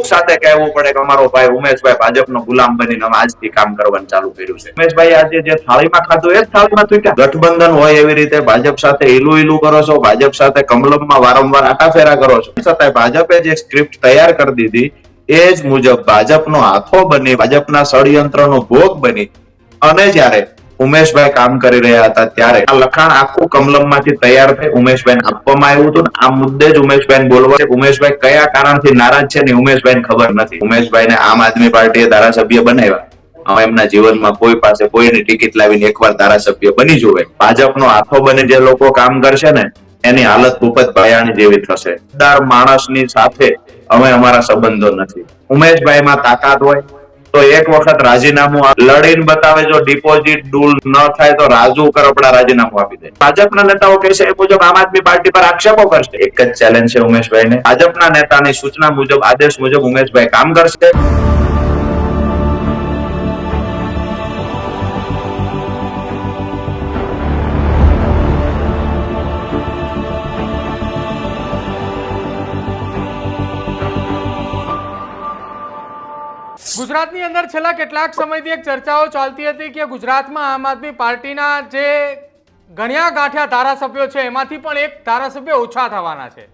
દુઃખ સાથે કહેવું પડે કે અમારો ભાઈ ઉમેશભાઈ ભાજપનો ગુલામ બનીને અમે આજથી કામ કરવાનું ચાલુ કર્યું છે. ઉમેશભાઈ આજે જે થાળીમાં ખાધું, એ જ થાળીમાં તૂટ્યા ગઠબંધન હોય એવી રીતે ભાજપ સાથે ઈલું ઈલું કરો છો, ભાજપ સાથે કમલમમાં વારંવાર આટાફેરા કરો છો. છતાંય ભાજપે જે સ્ક્રિપ્ટ તૈયાર કરી દીધી, એ જ મુજબ ભાજપનો હાથો બની, ભાજપના ષડયંત્રનો ભોગ બની. અને જ્યારે ઉમેશભાઈ કામ કરી રહ્યા હતા ત્યારે. આ લખાણ આખું કમલમમાંથી તૈયાર થઈ ઉમેશભાઈને આપવામાં આવ્યું હતું આ મુદ્દે જ ઉમેશભાઈ બોલવા ઉમેશભાઈ કયા કારણથી નારાજ છે ને ઉમેશભાઈને ખબર નથી. ઉમેશભાઈને આમ આદમી પાર્ટીએ ધારાસભ્ય બનાવ્યા. એમના જીવનમાં કોઈ પાસે કોઈની ટિકિટ લાવીને એકવાર ધારાસભ્ય બની જોવે ભાજપનો હાથો બની જે લોકો કામ કરશે ને, એની હાલત ભૂપત ભાયાણી જેવી થશે. માણસની સાથે અમે અમારા સંબંધો નથી. ઉમેશભાઈમાં તાકાત હોય તો એક વખત રાજીનામું લડીને બતાવે જો ડિપોઝિટ ડૂલ ન થાય તો રાજુ કરપડા રાજીનામું આપી દે. ભાજપના નેતાઓ કહેશે એ મુજબ આમ આદમી પાર્ટી પર આક્ષેપો કરશે. એક જ ચેલેન્જ છે ઉમેશભાઈને. ભાજપના નેતાની સૂચના મુજબ, આદેશ મુજબ ઉમેશભાઈ કામ કરશે. ગુજરાતની અંદર છેલ્લા કેટલાક સમયથી એક ચર્ચાઓ ચાલતી હતી કે ગુજરાતમાં આમ આદમી પાર્ટીના જે ગણ્યા ગાંઠ્યા ધારાસભ્યો છે, એમાંથી પણ એક ધારાસભ્ય ઓછા થવાના છે.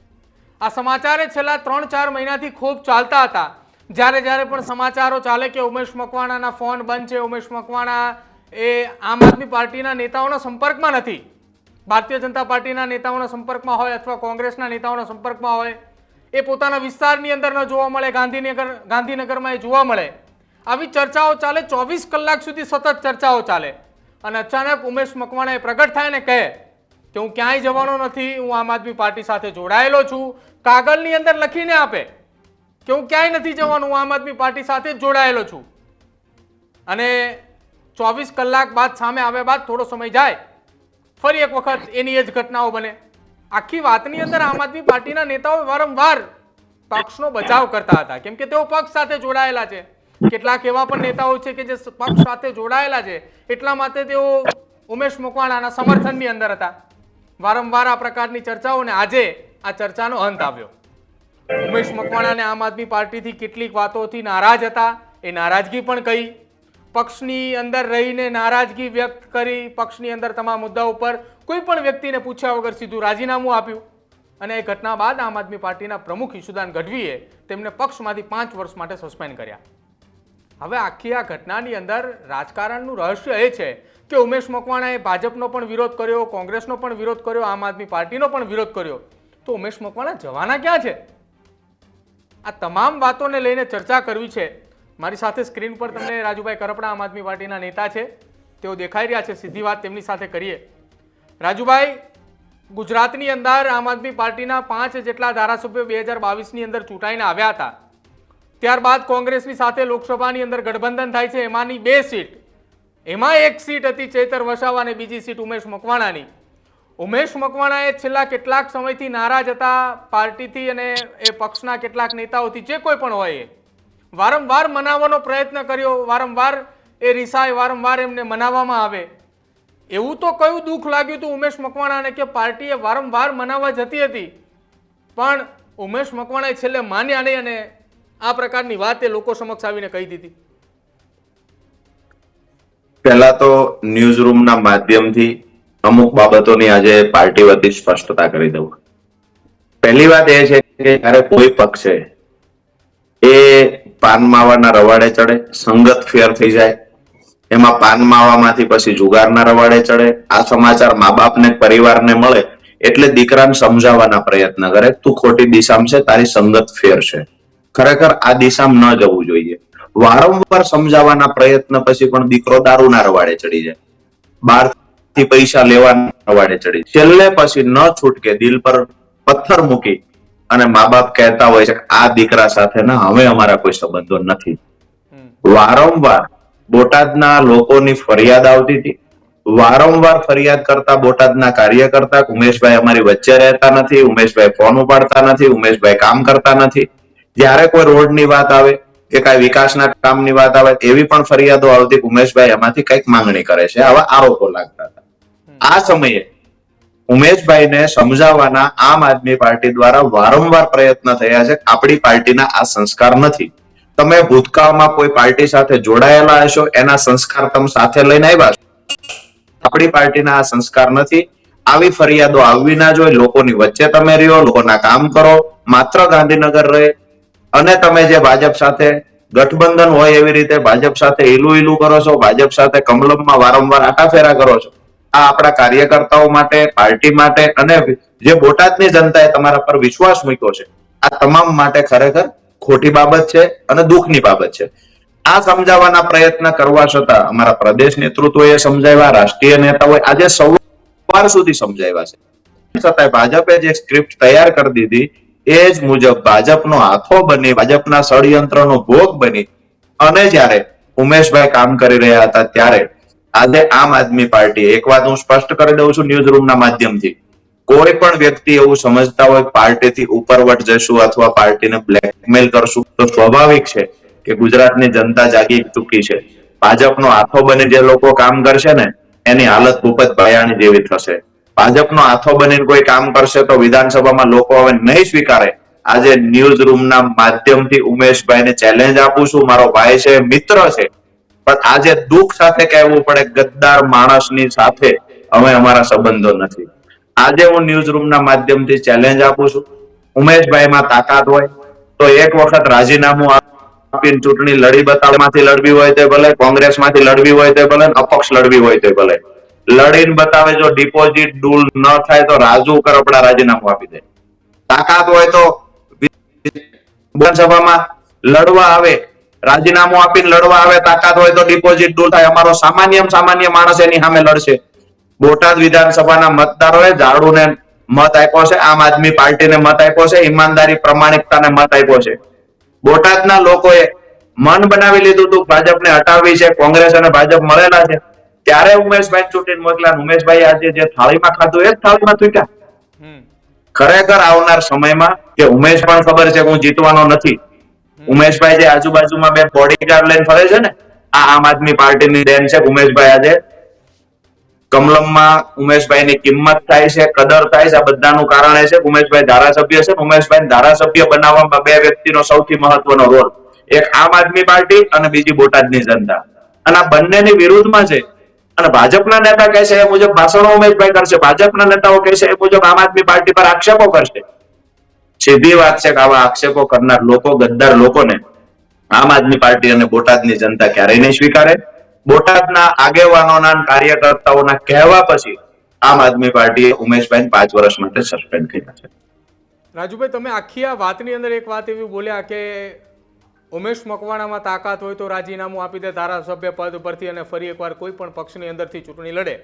આ સમાચારે છેલ્લા ત્રણ ચાર મહિનાથી ખૂબ ચાલતા હતા. જ્યારે જ્યારે પણ સમાચારો ચાલે કે ઉમેશ મકવાણાના ફોન બંધ છે, ઉમેશ મકવાણા એ આમ આદમી પાર્ટીના નેતાઓના સંપર્કમાં નથી. ભારતીય જનતા પાર્ટીના નેતાઓના સંપર્કમાં હોય અથવા કોંગ્રેસના નેતાઓના સંપર્કમાં હોય, એ પોતાના વિસ્તારની અંદર ન જોવા મળે, ગાંધીનગર, ગાંધીનગરમાં એ જોવા મળે. આવી ચર્ચાઓ ચાલે, ચોવીસ કલાક સુધી સતત ચર્ચાઓ ચાલે. અને અચાનક ઉમેશ મકવાણા પ્રગટ થાય ને કહે કે હું ક્યાંય જવાનો નથી, હું આમ આદમી પાર્ટી સાથે જોડાયેલો છું. કાગળની અંદર લખીને આપે કે હું ક્યાંય નથી જવાનું, હું આમ આદમી પાર્ટી સાથે જોડાયેલો છું. અને ચોવીસ કલાક બાદ સામે આવ્યા બાદ થોડો સમય જાય, ફરી એક વખત એની એ જ ઘટનાઓ બને. આખી વાતની અંદર આમ આદમી પાર્ટીના નેતાઓ વારંવાર પક્ષનો બચાવ કરતા હતા, કેમ કે તેઓ પક્ષ સાથે જોડાયેલા છે. કેટલાક એવા પણ નેતાઓ છે કે જે પક્ષ સાથે જોડાયેલા છે. એટલા માટે તેઓ ઉમેશ મકવાણાના સમર્થનની અંદર હતા. વારંવાર આ પ્રકારની ચર્ચાઓ અને આજે આ ચર્ચાનો અંત આવ્યો. ઉમેશ મકવાણાને આમ આદમી પાર્ટીથી કેટલીક વાતોથી નારાજ હતા, એ નારાજગી પણ કહી. પક્ષની અંદર રહીને નારાજગી વ્યક્ત કરી, પક્ષની અંદર તમામ મુદ્દા ઉપર કોઈ પણ વ્યક્તિને પૂછ્યા વગર સીધું રાજીનામું આપ્યું. અને એ ઘટના બાદ આમ આદમી પાર્ટીના પ્રમુખ ઈશુદાન ગઢવીએ તેમને પક્ષમાંથી પાંચ વર્ષ માટે સસ્પેન્ડ કર્યા. હવે આખી આ ઘટનાની અંદર રાજકારણનું રહસ્ય એ છે કે ઉમેશ મકવાણાએ ભાજપનો પણ વિરોધ કર્યો, કોંગ્રેસનો પણ વિરોધ કર્યો, આમ આદમી પાર્ટીનો પણ વિરોધ કર્યો. તો ઉમેશ મકવાણા જવાના ક્યાં છે? આ તમામ વાતોને લઈને ચર્ચા કરવી છે. મારી સાથે સ્ક્રીન પર તમને રાજુભાઈ કરપડા, આમ આદમી પાર્ટીના નેતા છે. તેઓ દેખાઈ રહ્યા છે. સીધી વાત તેમની સાથે કરીએ. રાજુભાઈ, ગુજરાતની અંદર આમ આદમી પાર્ટીના પાંચ જેટલા ધારાસભ્યો બે હજાર બાવીસની અંદર ચૂંટાઈને આવ્યા હતા. ત્યારબાદ કોંગ્રેસની સાથે લોકસભાની અંદર ગઠબંધન થાય છે, એમાંની બે સીટ. એમાં એક સીટ હતી ચેતર વસાવા અને બીજી સીટ ઉમેશ મકવાણાની. ઉમેશ મકવાણાએ છેલ્લા કેટલાક સમયથી નારાજ હતા પાર્ટીથી અને એ પક્ષના કેટલાક નેતાઓથી, જે કોઈ પણ હોય એ. વારંવાર મનાવવાનો પ્રયત્ન કર્યો, વારંવાર એ રિસાય, વારંવાર એમને મનાવવામાં આવે. એવું તો કયું દુઃખ લાગ્યું હતું ઉમેશ મકવાણાને કે પાર્ટીએ વારંવાર મનાવવા જતી હતી. પણ ઉમેશ મકવાણાએ છેલ્લે માન્યા નહીં અને આ પ્રકારની વાત એ લોકો સમક્ષ આવીને કહી દીધી. પહેલા તો ન્યૂઝ રૂમના માધ્યમથી અમુક બાબતોની આજે પાર્ટી વતી સ્પષ્ટતા કરી દઉં. પહેલી વાત એ છે કે જ્યારે કોઈ પક્ષે એ પાન માવાના રવાડે ચડે, સંગત ફેર થઈ જાય, એમાં પાન માવામાંથી પછી જુગારના રવાડે ચડે, આ સમાચાર મા બાપને, પરિવારને મળે, એટલે દીકરાને સમજાવવાના પ્રયત્ન કરે, તું ખોટી દિશામાં છે, તારી સંગત ફેર છે. ખરેખર આ દિશામાં ન જવું જોઈએ. વારંવાર સમજાવવાના પ્રયત્ન પછી પણ દીકરો દારૂના રવાડે ચડી જાય. બારથી પૈસા લેવાના રવાડે ચડી છેલ્લે પછી ન છૂટકે દિલ પર પથ્થર મૂકી અને મા બાપ કહેતા હોય છે કે આ દીકરા સાથે ના હવે અમારા કોઈ સંબંધો નથી. વારંવાર બોટાદના લોકોની ફરિયાદ આવતી હતી. વારંવાર ફરિયાદ કરતા બોટાદના કાર્યકર્તા કરતા ઉમેશભાઈ અમારી વચ્ચે રહેતા નથી ઉમેશભાઈ ફોન ઉપાડતા નથી ઉમેશભાઈ કામ કરતા નથી. જ્યારે કોઈ રોડની વાત આવે કે કઈ વિકાસના કામની વાત આવે, એવી પણ ફરિયાદો આવતી ઉમેશભાઈ એમાંથી કંઈક માંગણી કરે છે. આવા આરોપો લાગતા હતા. આ સમયે ઉમેશભાઈને સમજાવવાના આમ આદમી પાર્ટી દ્વારા વારંવાર પ્રયત્ન થયા છે. આપણી પાર્ટીના આ સંસ્કાર નથી. તમે ભૂતકાળમાં કોઈ પાર્ટી સાથે જોડાયેલા હશો, એના સંસ્કાર તમે સાથે લઈને આવ્યા છો. આપણી પાર્ટીના આ સંસ્કાર નથી. આવી ફરિયાદો આવવી ના જોઈએ. લોકોની વચ્ચે તમે રહ્યો, લોકોના કામ કરો. માત્ર ગાંધીનગર રહે અને તમે જે ભાજપ સાથે ગઠબંધન હોય એવી રીતે ભાજપ સાથે ઈલું ઈલું કરો છો, ભાજપ સાથે કમલમમાં વારંવાર આટાફેરા કરો છો, આ આપણા કાર્યકર્તાઓ માટે, પાર્ટી માટે અને જે બોટાદની જનતાએ તમારા પર વિશ્વાસ મૂક્યો છે, આ તમામ માટે ખરેખર ખોટી બાબત છે અને દુઃખની બાબત છે. આ સમજાવવાના પ્રયત્ન કરવા છતાં અમારા પ્રદેશ નેતૃત્વએ સમજાવ્યા, રાષ્ટ્રીય નેતાઓએ આજે સવાર સુધી સમજાવ્યા છે. છતાંય ભાજપે જે સ્ક્રિપ્ટ તૈયાર કરી દીધી એ જ મુજબ ભાજપનો હાથો બની, ભાજપના ષડયંત્રનો ભોગ બની. અને જ્યારે ઉમેશભાઈ કામ કરી રહ્યા હતા ત્યારે આજે આમ આદમી પાર્ટી, એક વાત હું સ્પષ્ટ કરી દઉં છું ન્યૂઝ રૂમના માધ્યમથી. કોઈ પણ વ્યક્તિ એવું સમજતા હોય પાર્ટીથી ઉપરવટ જશું અથવા પાર્ટીને બ્લેકમેલ કરશું, તો સ્વાભાવિક છે કે ગુજરાતની જનતા જાગી ચૂકી છે. ભાજપનો હાથો બની જે લોકો કામ કરશે ને, એની હાલત ભૂપત ભયાણી જેવી થશે. ભાજપનો હાથો બનીને કોઈ કામ કરશે તો વિધાનસભામાં લોકો હવે નહીં સ્વીકારે. આજે ન્યૂઝ રૂમના માધ્યમથી ઉમેશભાઈને ચેલેન્જ આપું છું. મારો ભાઈ છે, મિત્ર છે. પણ આજે દુઃખ સાથે કહેવું પડે, ગદ્દાર માણસની સાથે અમે અમારા સંબંધો નથી. આજે હું ન્યૂઝ રૂમના માધ્યમથી ચેલેન્જ આપું છું. ઉમેશભાઈમાં તાકાત હોય, તો એક વખત રાજીનામું આપીને ચૂંટણી લડી બતાવમાંથી લડવી હોય તો ભલે, કોંગ્રેસમાંથી લડવી હોય તો ભલે, અપક્ષ લડવી હોય તો ભલે. લડીને બતાવે જો ડિપોઝિટ ડૂલ ન થાય તો રાજુ કરપડા રાજીનામું આપી દે. તાકાત હોય તો વિધાનસભામાં લડવા આવે, રાજીનામું આપીને લડવા આવે, તાકાત હોય તો ડિપોઝિટ ડૂલ થાય. અમારો સામાન્ય સામાન્ય માણસ એની સામે લડશે. બોટાદ વિધાનસભાના મતદારોએ ઝાડુને મત આપ્યો છે, આમ આદમી પાર્ટીને મત આપ્યો છે, ઈમાનદારી, પ્રમાણિકતાને મત આપ્યો છે. બોટાદના લોકોએ મન બનાવી લીધું હતું, ભાજપને હટાવવી છે, કોંગ્રેસ અને ભાજપ મળેલા છે. ત્યારે ઉમેશભાઈ ચૂંટીને મોકલ્યા ઉમેશભાઈ આજે જે થાળીમાં ખાધું એ જ થાળીમાં તૂટ્યા. ખરેખર આવનાર સમયમાં કે ઉમેશ પણ ખબર છે કે હું જીતવાનો નથી. ઉમેશભાઈ જે આજુબાજુમાં બે બોડીગાર્ડ લઈને ફરે છે ને આ આમ આદમી પાર્ટીની દેન છે ઉમેશભાઈ આજે કમલમમાં ઉમેશભાઈની કિંમત થાય છે કદર થાય છે આ બધાનું કારણ છે ઉમેશભાઈ ધારાસભ્ય છે ઉમેશભાઈ ધારાસભ્ય બનાવવામાં બે વ્યક્તિનો સૌથી મહત્વનો રોલ. એક આમ આદમી પાર્ટી અને બીજી બોટાદની જનતા. અને આ બંનેની વિરુદ્ધમાં છે અને ભાજપના નેતા કહે એ મુજબ ભાષણો ઉમેશભાઈ કરશે. ભાજપના નેતાઓ કહે એ મુજબ આમ આદમી પાર્ટી પર આક્ષેપો કરશે. સીધી વાત છે કે આવા આક્ષેપો કરનાર લોકો, ગદ્દાર લોકોને આમ આદમી પાર્ટી અને બોટાદની જનતા ક્યારેય નહીં સ્વીકારે. બોટાદના આગેવાનોના કાર્યકર્તાઓના કહેવા પછી આમ આદમી પાર્ટીએ ઉમેશભાઈ પાંચ વર્ષ માટે સસ્પેન્ડ કર્યા છે. રાજુભાઈ, તમે આખી આ વાતની અંદર એક વાત એવી બોલ્યા કે ઉમેશ મકવાણામાં તાકાત હોય તો રાજીનામું આપી દે ધારાસભ્ય પદ ઉપરથી અને ફરી એકવાર કોઈ પણ પક્ષની અંદરથી ચૂંટણી લડે.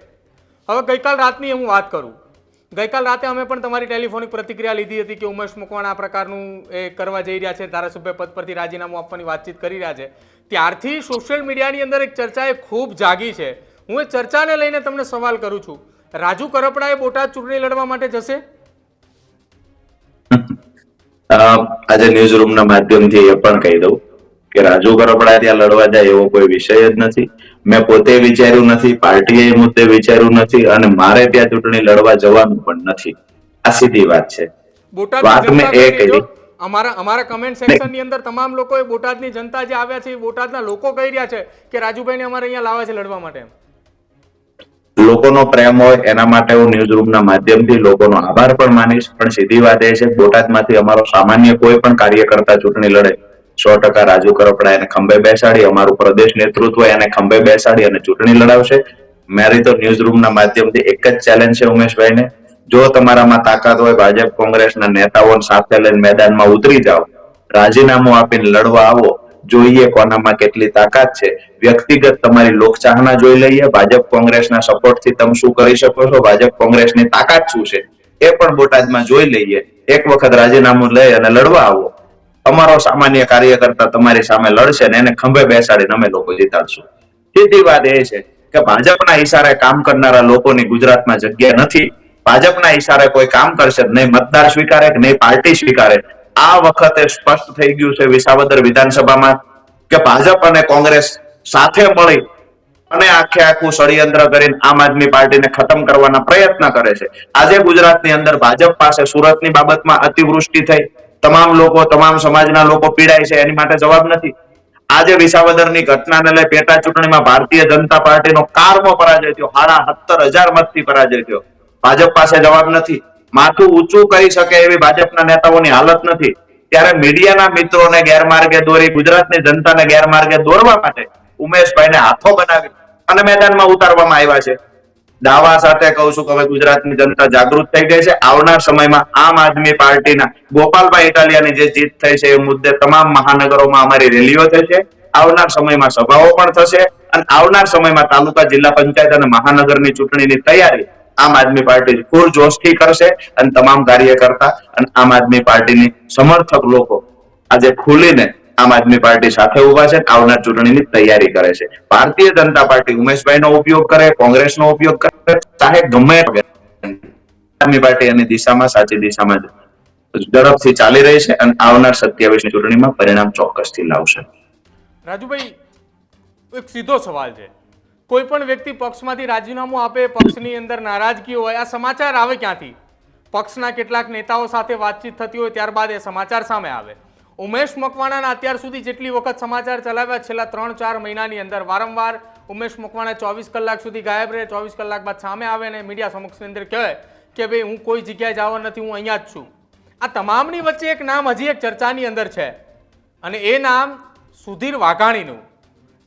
હવે ગઈકાલ રાતની હું વાત કરું. ગઈકાલ રાતે અમે પણ તમારી ટેલિફોનિક પ્રતિક્રિયા લીધી હતી કે ઉમેશ મકવાણા આ પ્રકારનું એ કરવા જઈ રહ્યા છે, ધારાસભ્ય પદ પરથી રાજીનામું આપવાની વાતચીત કરી રહ્યા છે. ત્યારથી સોશિયલ મીડિયાની અંદર એક ચર્ચા એ ખૂબ જાગી છે. હું એ ચર્ચાને લઈને તમને સવાલ કરું છું. રાજુ કરપડાએ બોટાદ ચૂંટણી લડવા માટે જશે? આજે ન્યૂઝ રૂમના માધ્યમથી એ પણ કહી દઉં કે રાજુ કરપડા ત્યાં લડવા જાય એવો કોઈ વિષય જ નથી. મેં પોતે વિચાર્યું નથી પાર્ટીએ એ મુદ્દે વિચાર્યું નથી અને મારે ત્યાં ચૂંટણી લડવા જવાનું પણ નથી. આ સીધી વાત છે. વાત મેં એ કહી અમારા અમારા કમેન્ટ સેક્શનની અંદર તમામ લોકોએ બોટાદની જનતા જે આવ્યા છે એ બોટાદના લોકો કહી રહ્યા છે કે રાજુભાઈને અમારે અહીંયા લાવ્યા છે લડવા માટે લોકોનો પ્રેમ હોય, એના માટે હું ન્યૂઝ રૂમના માધ્યમથી લોકોનો આભાર પણ માનીશ. પણ સીધી વાત એ છે, બોટાદમાંથી અમારો સામાન્ય કોઈ પણ કાર્યકર્તા ચૂંટણી લડે, સો ટકા રાજુ કરપડા એને ખંભે બેસાડી, અમારું પ્રદેશ નેતૃત્વ એને ખંભે બેસાડી અને ચૂંટણી લડાવશે. મારી તો ન્યૂઝ રૂમના માધ્યમથી એક જ ચેલેન્જ છે ઉમેશભાઈને. જો તમારામાં તાકાત હોય, ભાજપ કોંગ્રેસના નેતાઓને સાથે લઈને મેદાનમાં ઉતરી જાઓ, રાજીનામું આપીને લડવા આવો જોઈએ કોનામાં કેટલી તાકાત છે. વ્યક્તિગત તમારી લોકચાહના જોઈ લઈએ. ભાજપ કોંગ્રેસના સપોર્ટથી તમે શું કરી શકો છો? ભાજપ કોંગ્રેસની તાકાત શું છે? એ પણ બોટાદમાં જોઈ લઈએ. એક વખત રાજીનામું લઈ અને લડવા આવો. અમારો સામાન્ય કાર્યકર્તા તમારી સામે લડશે ને એને ખંભે બેસાડીને અમે લોકો જીતાડશું. સીધી વાત એ છે કે ભાજપના ઈશારે કામ કરનારા લોકોની ગુજરાતમાં જગ્યા નથી. ભાજપના ઈશારે કોઈ કામ કરશે નહીં. મતદાર સ્વીકારે નહીં? પાર્ટી સ્વીકારે. આ વખતે સ્પષ્ટ થઈ ગયું છે વિસાવદર વિધાનસભામાં કે ભાજપ અને કોંગ્રેસ સાથે મળી અને આખે આખું ષડયંત્ર કરીને આમ આદમી પાર્ટીને ખતમ કરવાના પ્રયત્ન કરે છે. આજે ગુજરાતની અંદર ભાજપ પાસે સુરતની બાબતમાં અતિવૃષ્ટિ થઈ. તમામ લોકો, તમામ સમાજના લોકો પીડાય છે, એની માટે જવાબ નથી. આજે વિસાવદરની ઘટનાને લઈ પેટા ચૂંટણીમાં ભારતીય જનતા પાર્ટીનો કારમો પરાજય થયો. હારા સત્તર હજાર મતથી પરાજય થયો. ભાજપ પાસે જવાબ નથી. માથું ઊંચું કરી શકે એવી ભાજપના નેતાઓની હાલત નથી. ત્યારે મીડિયાના મિત્રોને ગેરમાર્ગે દોરી, ગુજરાતની જનતાને ગેરમાર્ગે દોરવા માટે ઉમેશભાઈને હાથો બનાવી અને મેદાનમાં ઉતારવામાં આવ્યા છે. દાવા સાથે કહું છું કે હવે ગુજરાતની જનતા જાગૃત થઈ ગઈ છે. આવનાર સમયમાં આમ આદમી પાર્ટીના ગોપાલભાઈ ઇટાલિયાની જે જીત થઈ છે એ મુદ્દે તમામ મહાનગરોમાં અમારી રેલીઓ થશે આવનાર સમયમાં સભાઓ પણ થશે અને આવનાર સમયમાં તાલુકા જિલ્લા પંચાયત અને મહાનગરની ચૂંટણીની તૈયારી આમ આદમી પાર્ટી પૂર જોશથી કરશે અને તમામ કાર્યકર્તા અને આમ આદમી પાર્ટીની સમર્થક લોકો આજે ખુલીને આમ આદમી પાર્ટી સાથે ઊભા છે આવનાર ચૂંટણીની તૈયારી કરે છે. ભારતીય જનતા પાર્ટી ઉમેશભાઈનો ઉપયોગ કરે, કોંગ્રેસનો ઉપયોગ કરે, ચાહે ગમે આદમી પાર્ટી એની દિશામાં સાચી દિશામાં ઝડપથી ચાલી રહી છે અને આવનાર સત્યાવીસ ચૂંટણીમાં પરિણામ ચોક્કસથી લાવશે. રાજુભાઈ, એક સીધો સવાલ છે. કોઈ પણ વ્યક્તિ પક્ષમાંથી રાજીનામું આપે, પક્ષની અંદર નારાજગી હોય, આ સમાચાર આવે ક્યાંથી? પક્ષના કેટલાક નેતાઓ સાથે વાતચીત થતી હોય ત્યારબાદ એ સમાચાર સામે આવે. ઉમેશ મકવાણાના અત્યાર સુધી જેટલી વખત સમાચાર ચલાવ્યા, છેલ્લા ત્રણ ચાર મહિનાની અંદર વારંવાર ઉમેશ મકવાણા ચોવીસ કલાક સુધી ગાયબ રહે, ચોવીસ કલાક બાદ સામે આવે અને મીડિયા સમક્ષની અંદર કહે કે ભાઈ હું કોઈ જગ્યાએ જવા નથી, હું અહીંયા જ છું. આ તમામની વચ્ચે એક નામ હજી એક ચર્ચાની અંદર છે અને એ નામ સુધીર વાઘાણીનું.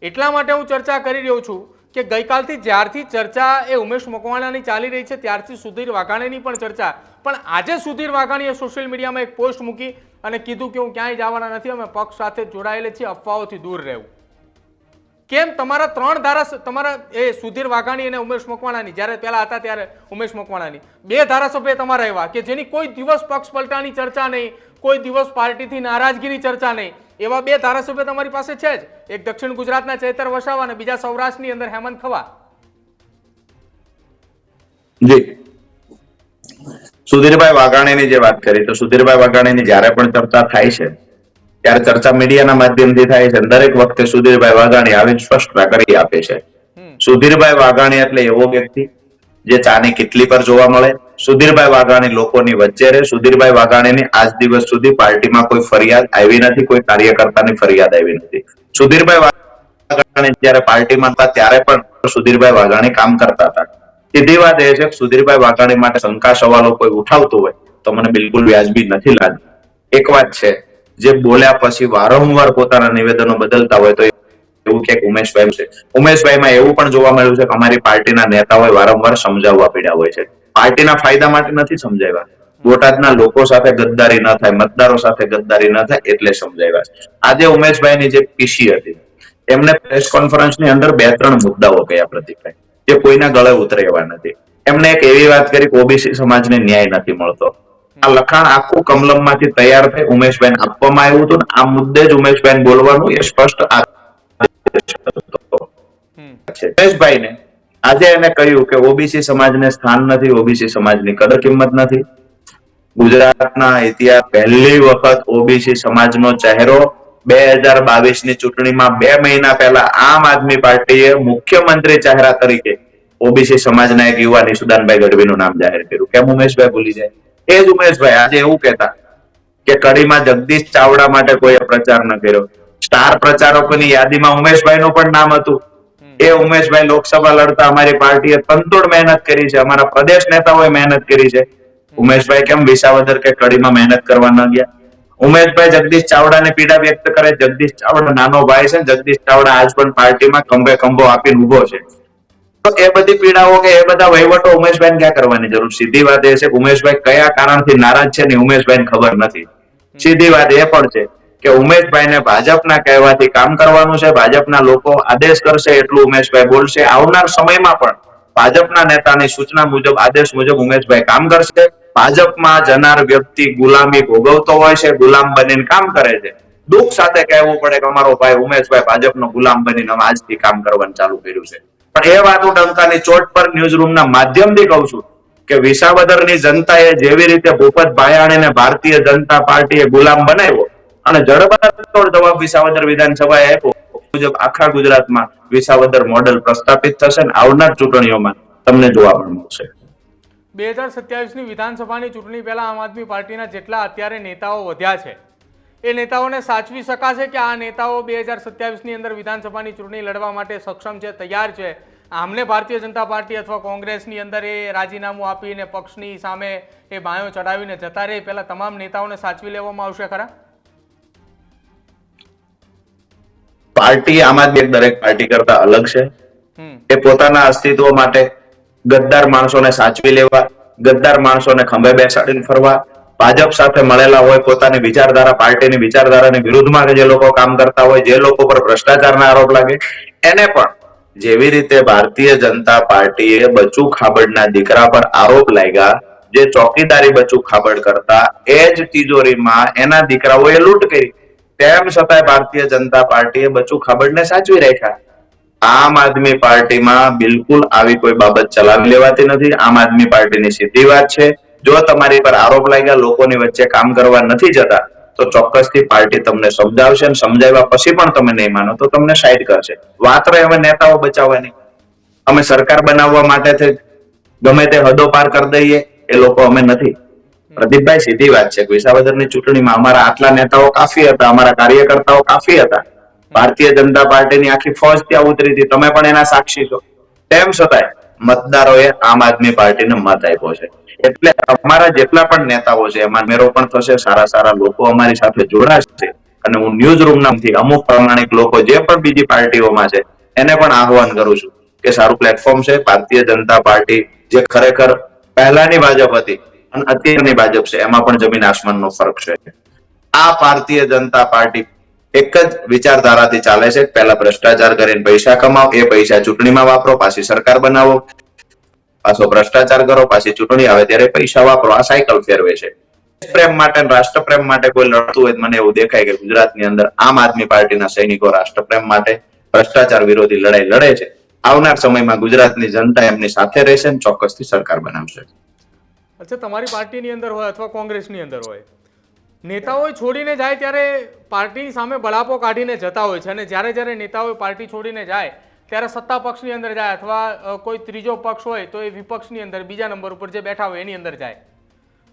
એટલા માટે હું ચર્ચા કરી રહ્યો છું કે ગઈકાલથી જ્યારથી ચર્ચા એ ઉમેશ મકવાણાની ચાલી રહી છે, ત્યારથી સુધીર વાઘાણીની પણ ચર્ચા. પણ આજે સુધીર વાઘાણીએ સોશિયલ મીડિયામાં એક પોસ્ટ મૂકી અને કીધું કે હું ક્યાંય જવાના નથી, અમે પક્ષ સાથે જોડાયેલા છીએ, અફવાઓથી દૂર રહેવું. કેમ? તમારા ત્રણ ધારા તમારા એ સુધીર વાઘાણી અને ઉમેશ મકવાણાની, જ્યારે પહેલાં હતા ત્યારે ઉમેશ મકવાણાની. બે ધારાસભ્ય તમારા એવા કે જેની કોઈ દિવસ પક્ષ પલટાની ચર્ચા નહીં, કોઈ દિવસ પાર્ટીથી નારાજગીની ચર્ચા નહીં એવા બે ધારાસભ્ય તમારી પાસે છે જ. એક દક્ષિણ ગુજરાતના ચૈતર વસાવા અને બીજા સૌરાષ્ટ્રની અંદર હેમંત ખવા જી. સુધીરભાઈ વાઘાણીની જે વાત કરી તો સુધીરભાઈ વાઘાણીની જ્યારે પણ ચર્ચા થાય છે ત્યારે ચર્ચા મીડિયાના માધ્યમથી થાય છે. દરેક વખતે સુધીરભાઈ વાઘાણી આવીને સ્પષ્ટતા કરી આપે છે. સુધીરભાઈ વાઘાણી એટલે એવો વ્યક્તિ જે ચાની કિટલી પર જોવા મળે સુધીરભાઈ વાઘાણી લોકોની વચ્ચે રહે. સુધીરભાઈ વાઘાણીની આજ દિવસ સુધી પાર્ટીમાં કોઈ ફરિયાદ આવી નથી, કોઈ કાર્યકર્તાની ફરિયાદ આવી નથી. સુધીરભાઈ વાઘાણી જયારે પાર્ટીમાં હતા, ત્યારે પણ સુધીરભાઈ વાઘાણી કામ કરતા હતા. સીધી વાત એ છે કે સુધીરભાઈ વાઘાણી માટે શંકા સવાલો કોઈ ઉઠાવતું હોય, તો મને બિલકુલ વ્યાજબી નથી લાગતું. એક વાત છે, જે બોલ્યા પછી વારંવાર પોતાના નિવેદનો બદલતા હોય તો એવું કે ઉમેશભાઈ છે. ઉમેશભાઈમાં એવું પણ જોવા મળ્યું છે કે અમારી પાર્ટીના નેતાઓએ વારંવાર સમજાવવા પડ્યા હોય છે. પાર્ટીના ફાયદા માટે નથી સમજાવ્યા. બોટાદના લોકો સાથે ગદ્દારી ન થાય મતદારો સાથે ગદ્દારી ન થાય એટલે સમજાવ્યા છે. આજે ઉમેશભાઈની જે પીસી હતી એમને પ્રેસ કોન્ફરન્સની અંદર બે ત્રણ મુદ્દાઓ કયા પ્રતિકભાઈ જે કોઈના ગળે ઉતરે એવા નથી. એમને એક એવી વાત કરી કે ઓબીસી સમાજને ન્યાય નથી મળતો. આ લખાણ આખું કમલમમાંથી તૈયાર થઈ ઉમેશભાઈ આપવામાં આવ્યું હતું ને આ મુદ્દે જ ઉમેશભાઈ બોલવાનું એ સ્પષ્ટ ઉમેશભાઈ હતો. આજે એને કહ્યું કે ઓબીસી સમાજને સ્થાન નથી ઓબીસી સમાજની કદર કિંમત નથી. ગુજરાતના ઇતિહાસ પહેલી વખત ઓબીસી સમાજનો ચહેરો બે હજાર બાવીસની ચૂંટણીમાં બે મહિના પહેલા આમ આદમી પાર્ટીએ મુખ્યમંત્રી ચહેરા તરીકે ઓબીસી સમાજના એક યુવા નિશુદાનભાઈ ગઢવીનું નામ જાહેર કર્યું. કેમ ઉમેશભાઈ ભૂલી જાય? એ જ ઉમેશભાઈ આજે એવું કહેતા કે કડીમાં જગદીશ ચાવડા માટે કોઈએ પ્રચાર ન કર્યો. સ્ટાર પ્રચારકોની યાદીમાં ઉમેશભાઈ નું પણ નામ હતું. એ ઉમેશભાઈ લોકસભા લડતા અમારી પાર્ટીએ તંતોડ મહેનત કરી છે. અમારા પ્રદેશ નેતાઓએ મહેનત કરી છે. ઉમેશભાઈ કેમ વિસાવદર કે કડીમાં મહેનત કરવા ન ગયા? ઉમેશભાઈ જગદીશ ચાવડાને પીડા વ્યક્ત કરે. જગદીશ ચાવડા નાનો ભાઈ છે જગદીશ ચાવડા આજ પણ પાર્ટીમાં ખંભે ખંભો આપીને ઊભો છે. તો એ બધી પીડાઓ કે એ બધા વહીવટો ઉમેશભાઈ ક્યાં કરવાની જરૂર? સીધી વાત એ છે ઉમેશભાઈ કયા કારણથી નારાજ છે ને ઉમેશભાઈ ખબર નથી. સીધી વાત એ પણ છે. કે ઉમેશભાઈને ભાજપના કહેવાથી કામ કરવાનું છે, ભાજપના લોકો આદેશ કરશે એટલું ઉમેશભાઈ બોલશે. આવનાર સમયમાં પણ ભાજપના નેતાની સૂચના મુજબ, આદેશ મુજબ ઉમેશભાઈ કામ કરશે. ભાજપમાં જનાર વ્યક્તિ ગુલામી ભોગવતો હોય છે, ગુલામ બનીને કામ કરે છે. દુઃખ સાથે કહેવું પડે કે અમારો ભાઈ ઉમેશભાઈ ભાજપનો ગુલામ બનીને આજથી કામ કરવાનું ચાલુ કર્યું છે. પણ એ વાત હું ડંકાની ચોટ પર ન્યૂઝ રૂમના માધ્યમથી કહું છું કે વિસાવદરની જનતાએ જેવી રીતે ભૂપત ભાયાણીને ભારતીય જનતા પાર્ટીએ ગુલામ બનાવ્યો અને જડબાતોડ જવાબ વિસાવદર વિધાનસભાએ આપ્યો. મુજબ આખા ગુજરાતમાં વિસાવદર મોડેલ પ્રસ્થાપિત થશે ને આવનાર ચૂંટણીઓમાં તમને જોવા પણ મળશે. બે હજાર સત્યાવીસની વિધાનસભાની ચૂંટણી પહેલા આમ આદમી પાર્ટીના જેટલા અત્યારે નેતાઓ વધ્યા છે, એ નેતાઓને સાચવી શકાશે કે આ નેતાઓ બે હજાર સત્યાવીસની અંદર વિધાનસભાની ચૂંટણી લડવા માટે સક્ષમ છે, તૈયાર છે? આમને ભારતીય જનતા પાર્ટી અથવા કોંગ્રેસની અંદર એ રાજીનામું આપીને પક્ષની સામે એ બાયો ચડાવીને જતા રહે પહેલાં તમામ નેતાઓને સાચવી લેવામાં આવશે ખરા? પાર્ટી આમ આદમી એક દરેક પાર્ટી કરતા અલગ છે. એ પોતાના અસ્તિત્વ માટે ગદ્દાર માણસોને સાચવી લેવા ગદ્દાર માણસોને ખંભે બેસાડીને ફરવા. ભાજપ સાથે મળેલા હોય પોતાની વિચારધારા પાર્ટીની વિચારધારાની વિરુદ્ધમાં જે લોકો કામ કરતા હોય જે લોકો પર ભ્રષ્ટાચારના આરોપ લાગે એને પણ જેવી રીતે ભારતીય જનતા પાર્ટીએ બચુ ખાબડના દીકરા પર આરોપ લાગ્યા જે ચોકીદારી બચુ ખાબડ કરતા એ જ તિજોરીમાં એના દીકરાઓએ લૂંટ કરી. તેમ છતાંય ભારતીય જનતા પાર્ટીએ બચુ ખબરને સાચવી રાખ્યા. આમ આદમી પાર્ટીમાં બિલકુલ આવી કોઈ બાબત ચલાવી લેવાતી નથી. આમ આદમી પાર્ટીની સીધી વાત છે. જો તમારી પર આરોપ લાગ્યા, લોકોની વચ્ચે કામ કરવા નથી જતા, તો ચોક્કસથી પાર્ટી તમને સમજાવશે અને સમજાવ્યા પછી પણ તમે નહીં માનો, તો તમને સાઈડ કરશે. વાત રહી અમે નેતાઓ બચાવવાની. અમે સરકાર બનાવવા માટે ગમે તે હદો પાર કરી દઈએ, એ લોકો અમે નથી. પ્રદીપભાઈ સીધી વાત છે. વિસાવદરની ચૂંટણીમાં અમારા આટલા નેતાઓ કાફી હતા, અમારા કાર્યકર્તાઓ કાફી હતા. ભારતીય જનતા પાર્ટીની આખી ફોજ ત્યાં ઉતરી હતી. તમે પણ એના સાક્ષી છો. તેમ છતાંય મતદારોએ આમ આદમી પાર્ટીને મત આપ્યો છે. એટલે અમારા જેટલા પણ નેતાઓ છે, એમાં મેરો પણ થશે, સારા સારા લોકો અમારી સાથે જોડાશે. અને હું ન્યૂઝ રૂમ નામથી અમુક પ્રમાણિક લોકો જે પણ બીજી પાર્ટીઓમાં છે, એને પણ આહવાન કરું છું કે સારું પ્લેટફોર્મ છે. ભારતીય જનતા પાર્ટી જે ખરેખર પહેલાની ભાજપ હતી અત્યારની ભાજપ છે, એમાં પણ જમીન આસમાનનો ફરક છે. આ ભારતીય જનતા પાર્ટી એક જ વિચારધારાથી ચાલે છે, પહેલા ભ્રષ્ટાચાર કરીને પૈસા કમાવો, એ પૈસા ચૂંટણીમાં વાપરો, પાછી સરકાર બનાવો. પાછો ભ્રષ્ટાચાર કરો, પાછી ચૂંટણી આવે ત્યારે પૈસા વાપરો, આ સાયકલ ફેરવે છે. પ્રેમ માટે રાષ્ટ્રપ્રેમ માટે કોઈ લડતું હોય મને એવું દેખાય કે ગુજરાતની અંદર આમ આદમી પાર્ટીના સૈનિકો રાષ્ટ્રપ્રેમ માટે ભ્રષ્ટાચાર વિરોધી લડાઈ લડે છે. આવનાર સમયમાં ગુજરાતની જનતા એમની સાથે રહેશે અને ચોક્કસથી સરકાર બનાવશે. અચ્છા, તમારી પાર્ટીની અંદર હોય અથવા કોંગ્રેસની અંદર હોય. નેતાઓ છોડીને જાય ત્યારે પાર્ટીની સામે બળાપો કાઢીને જતા હોય છે અને જ્યારે જ્યારે નેતાઓ પાર્ટી છોડીને જાય, ત્યારે સત્તા પક્ષની અંદર જાય અથવા કોઈ ત્રીજો પક્ષ હોય તો એ વિપક્ષની અંદર, બીજા નંબર ઉપર જે બેઠા હોય એની અંદર જાય.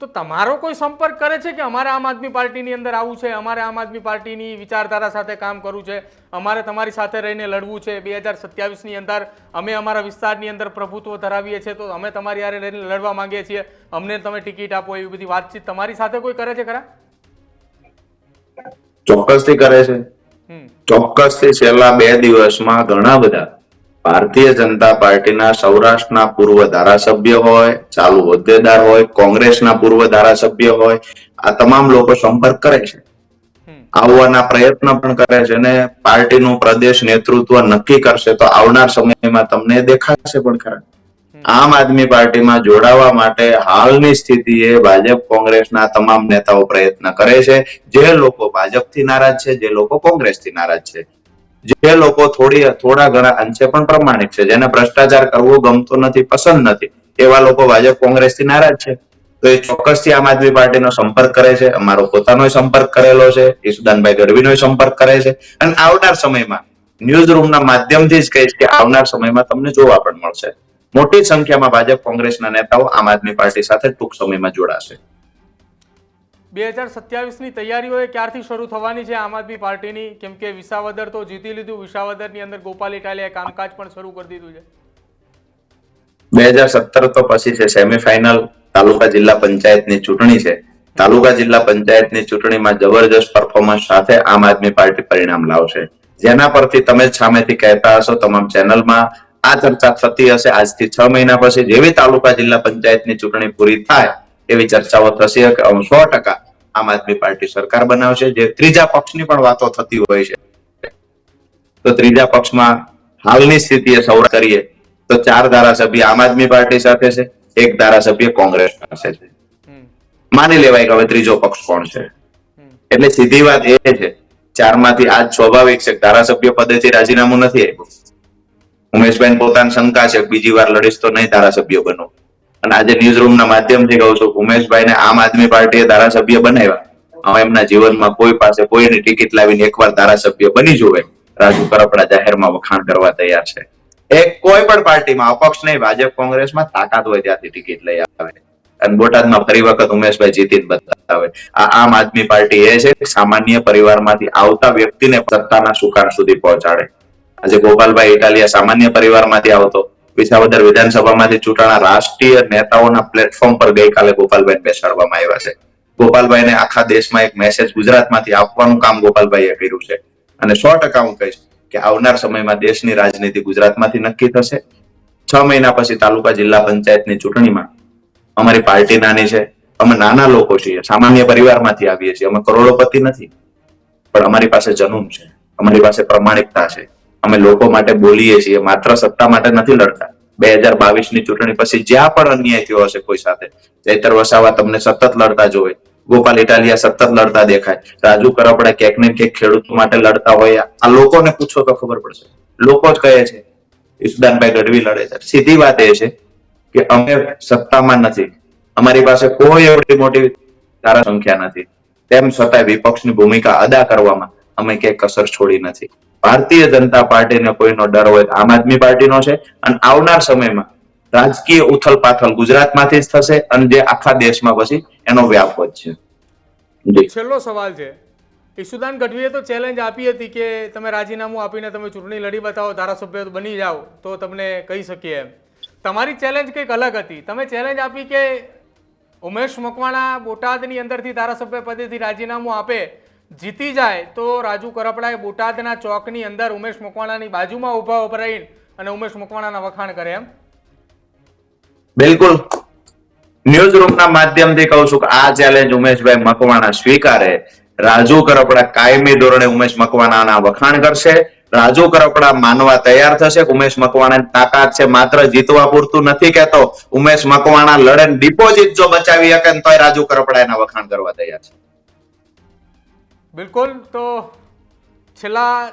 તો તમારો કોઈ સંપર્ક કરે છે કે અમારે આમ આદમી પાર્ટીની અંદર આવવું છે અમારે આમ આદમી પાર્ટીની વિચારધારા સાથે કામ કરવું છે અમારે તમારી સાથે રહીને લડવું છે? બે હજાર સત્યાવીસની અંદર અમે અમારા વિસ્તારની અંદર પ્રભુત્વ ધરાવીએ છીએ તો અમે તમારી યારે રહીને લડવા માંગીએ છીએ. અમને તમે ટિકિટ આપો એવી બધી વાતચીત તમારી સાથે કોઈ કરે છે ખરા? ચોક્કસથી કરે છે. ચોક્કસથી છેલ્લા બે દિવસમાં ઘણા બધા ભારતીય જનતા પાર્ટીના સૌરાષ્ટ્રના પૂર્વ ધારાસભ્ય હોય ચાલુ હોદ્દેદાર હોય કોંગ્રેસના પૂર્વ ધારાસભ્ય હોય આ તમામ લોકો સંપર્ક કરે છે. આવવાના પ્રયત્ન પણ કરે છે અને પાર્ટીનું પ્રદેશ નેતૃત્વ નક્કી કરશે તો આવનાર સમયમાં તમને દેખાશે પણ ખરા. આમ આદમી પાર્ટીમાં જોડાવા માટે હાલની સ્થિતિએ ભાજપ કોંગ્રેસના તમામ નેતાઓ પ્રયત્ન કરે છે. જે લોકો ભાજપથી નારાજ છે જે લોકો કોંગ્રેસથી નારાજ છે. જે લોકો થોડી, થોડા ઘણા અંશે પણ પ્રમાણિક છે, જેને ભ્રષ્ટાચાર કરવો ગમતો નથી, પસંદ નથી, એવા લોકો ભાજપ કોંગ્રેસથી નારાજ છે. તો એ ચોક્કસથી આમ આદમી પાર્ટીનો સંપર્ક કરે છે, અમારો પોતાનો સંપર્ક કરેલો છે ઈસુદાનભાઈ ગઢવીનો સંપર્ક કરે છે. અને આવનાર સમયમાં ન્યૂઝ રૂમના માધ્યમથી જ કહીશ કે આવનાર સમયમાં તમને જોવા પણ મળશે. મોટી સંખ્યામાં ભાજપ કોંગ્રેસના નેતાઓ આમ આદમી પાર્ટી સાથે ટૂંક સમયમાં જોડાશે. બે હજાર સત્યાવીસની તૈયારીઓ એ ક્યારથી શરૂ થવાની છે આમ આદમી પાર્ટીની? કેમ કે વિસાવદર તો જીતી લીધું, વિસાવદરની અંદર ગોપાલ ઇટાલિયાએ કામકાજ પણ શરૂ કરી દીધું છે. બે હજાર સત્તર તો પછી છે સેમીફાઇનલ, તાલુકા જિલ્લા પંચાયતની ચૂંટણી છે. તાલુકા જિલ્લા પંચાયતની ચૂંટણીમાં જબરજસ્ત પરફોર્મન્સ સાથે આમ આદમી પાર્ટી પરિણામ લાવશે. જેના પરથી તમે જ સામેથી કહેતા હશો તમામ ચેનલમાં. આ ચર્ચા થતી હશે આજથી છ મહિના પછી જેવી તાલુકા જિલ્લા પંચાયતની ચૂંટણી પૂરી થાય એવી ચર્ચાઓ થશે કે સો ટકા આમ આદમી પાર્ટી સરકાર બનાવશે જે ત્રીજા પક્ષની પણ વાતો થતી હોય છે. તો ત્રીજા પક્ષમાં હાલની સ્થિતિએ સૌરાષ્ટ્ર કરીએ તો ચાર ધારાસભ્ય આમ આદમી પાર્ટી સાથે છે એક ધારાસભ્ય કોંગ્રેસ પાસે છે. માની લેવાય કે હવે ત્રીજો પક્ષ કોણ છે? એટલે સીધી વાત એ છે ચારમાંથી આજ સ્વાભાવિક છે ધારાસભ્ય પદેથી રાજીનામું નથી આપ્યું. ઉમેશભાઈ પોતાની શંકા છે બીજી વાર લડીશ તો નહીં ધારાસભ્ય બનો. અને આજે ન્યૂઝ રૂમના માધ્યમથી કહું છું, ઉમેશભાઈને આમ આદમી પાર્ટીએ ધારાસભ્ય બનાવ્યા. એમના જીવનમાં કોઈ પાસે કોઈની ટિકિટ લાવીને એકવાર ધારાસભ્ય બની જુએ, રાજુ કરપડા જાહેરમાં વખાણ કરવા તૈયાર છે. એ કોઈ પણ પાર્ટીમાં, અપક્ષ નહીં, ભાજપ કોંગ્રેસમાં તાકાત હોય ત્યાંથી ટિકિટ લઈ આવે. અને બોટાદમાં ફરી વખત ઉમેશભાઈ જીતી જ બતાવે. આ આમ આદમી પાર્ટી એ છે સામાન્ય પરિવારમાંથી આવતા વ્યક્તિને સત્તાના સુકાન સુધી પહોંચાડે. આજે ગોપાલભાઈ ઇટાલિયા સામાન્ય પરિવારમાંથી આવતો વિસાવદર વિધાનસભામાંથી ચૂંટાણા રાષ્ટ્રીય નેતાઓના પ્લેટફોર્મ પર ગઈકાલે ગોપાલભાઈ બેસાડવામાં આવ્યા છે. ગોપાલભાઈને આખા દેશમાં એક મેસેજ ગુજરાતમાંથી આપવાનું કામ ગોપાલભાઈએ કર્યું છે. અને સો ટકા હું કહીશ કે આવનાર સમયમાં દેશની રાજનીતિ ગુજરાતમાંથી નક્કી થશે. છ મહિના પછી તાલુકા જિલ્લા પંચાયતની ચૂંટણીમાં અમારી પાર્ટી નાની છે. અમે નાના લોકો છીએ. સામાન્ય પરિવારમાંથી આવીએ છીએ. અમે કરોડોપતિ નથી. પણ અમારી પાસે જનુમ છે. અમારી પાસે પ્રમાણિકતા છે. અમે લોકો માટે બોલીએ છીએ, માત્ર સત્તા માટે નથી લડતા. બે હજાર બાવીસની ચૂંટણી પછી જ્યાં પણ અન્યાય થયો હશે કોઈ સાથે, ચૈતર વસાવા તમને સતત લડતા જોવે, ગોપાલ ઇટાલિયા સતત લડતા દેખાય. રાજુ કરપડા ક્યાંક ને ક્યાંક ખેડૂતો માટે લડતા હોય, આ લોકોને પૂછો તો ખબર પડશે. લોકો જ કહે છે, ઈસુદાનભાઈ ગઢવી લડે છે. સીધી વાત એ છે કે અમે સત્તામાં નથી. અમારી પાસે કોઈ એવડી મોટી ધારા સંખ્યા નથી. તેમ છતાં વિપક્ષની ભૂમિકા અદા કરવામાં અમે ક્યાંય કસર છોડી નથી. ભારતીય જનતા પાર્ટીને કોઈનો ડર હોય આમ આદમી પાર્ટીનો છે. અને આવનાર સમયમાં રાજકીય ઉથલ પાથલ ગુજરાતમાંથી જ થશે અને જે આખા દેશમાં પછી એનો વ્યાપ વધશે. છેલ્લો સવાલ છે. ઈશુદાન ગઢવીએ તો ચેલેન્જ આપી હતી કે તમે રાજીનામું આપીને તમે ચૂંટણી લડી બતાવો, ધારાસભ્ય બની જાઓ, તો તમને કહી શકીએ એમ. તમારી ચેલેન્જ કંઈક અલગ હતી. તમે ચેલેન્જ આપી કે ઉમેશ મકવાણા બોટાદની અંદરથી ધારાસભ્ય પદેથી રાજીનામું આપે જીતી જાય તો રાજુ કરપડાએ બોટાદના ચોકની અંદર ઉમેશ મકવાણાની બાજુમાં ઊભા રહીને અને ઉમેશ મકવાણાના વખાણ કરે એમ. બિલકુલ. ન્યૂઝ રૂમના માધ્યમથી કહું છું કે આ ચેલેન્જ ઉમેશભાઈ મકવાણા સ્વીકારે. રાજુ કરપડા કાયમી ધોરણે ઉમેશ મકવાણાના વખાણ કરશે. રાજુ કરપડા માનવા તૈયાર થશે ઉમેશ મકવાણાની તાકાત છે, માત્ર જીતવા પૂરતું નથી કહેતો. ઉમેશ મકવાણા લડે ડિપોઝિટ જો બચાવી શકે તોય રાજુ કરપડા એના વખાણ કરવા તૈયાર છે. બિલકુલ, તો છેલ્લા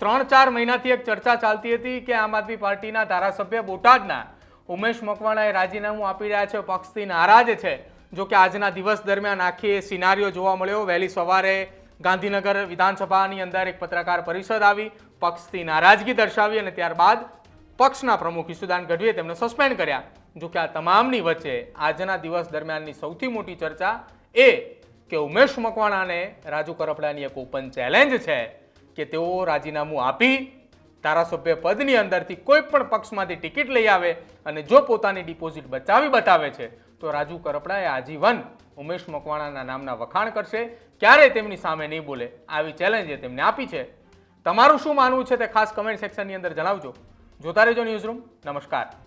ત્રણ ચાર મહિનાથી એક ચર્ચા ચાલતી હતી કે આમ આદમી પાર્ટીના ધારાસભ્ય બોટાદના ઉમેશ મકવાણાએ રાજીનામું આપી રહ્યા છે, પક્ષથી નારાજ છે. જો કે આજના દિવસ દરમિયાન આખી સિનારીઓ જોવા મળ્યો. વહેલી સવારે ગાંધીનગર વિધાનસભાની અંદર એક પત્રકાર પરિષદ આવી, પક્ષથી નારાજગી દર્શાવી અને ત્યારબાદ પક્ષના પ્રમુખ ઈસુદાન ગઢવીએ તેમને સસ્પેન્ડ કર્યા. જોકે આ તમામની વચ્ચે આજના દિવસ દરમિયાનની સૌથી મોટી ચર્ચા એ કે ઉમેશ મકવાણાને રાજુ કરપડાની એક ઓપન ચેલેન્જ છે કે તેઓ રાજીનામું આપી ધારાસભ્ય પદની અંદરથી કોઈ પણ પક્ષમાંથી ટિકિટ લઈ આવે અને જો પોતાની ડિપોઝિટ બચાવી બતાવે છે, તો રાજુ કરપડાએ આજીવન ઉમેશ મકવાણાના નામના વખાણ કરશે. ક્યારેય તેમની સામે નહીં બોલે. આવી ચેલેન્જ એ તેમને આપી છે. તમારું શું માનવું છે તે ખાસ કમેન્ટ સેક્શનની અંદર જણાવજો. જોતા રહેજો ન્યૂઝ રૂમ નમસ્કાર.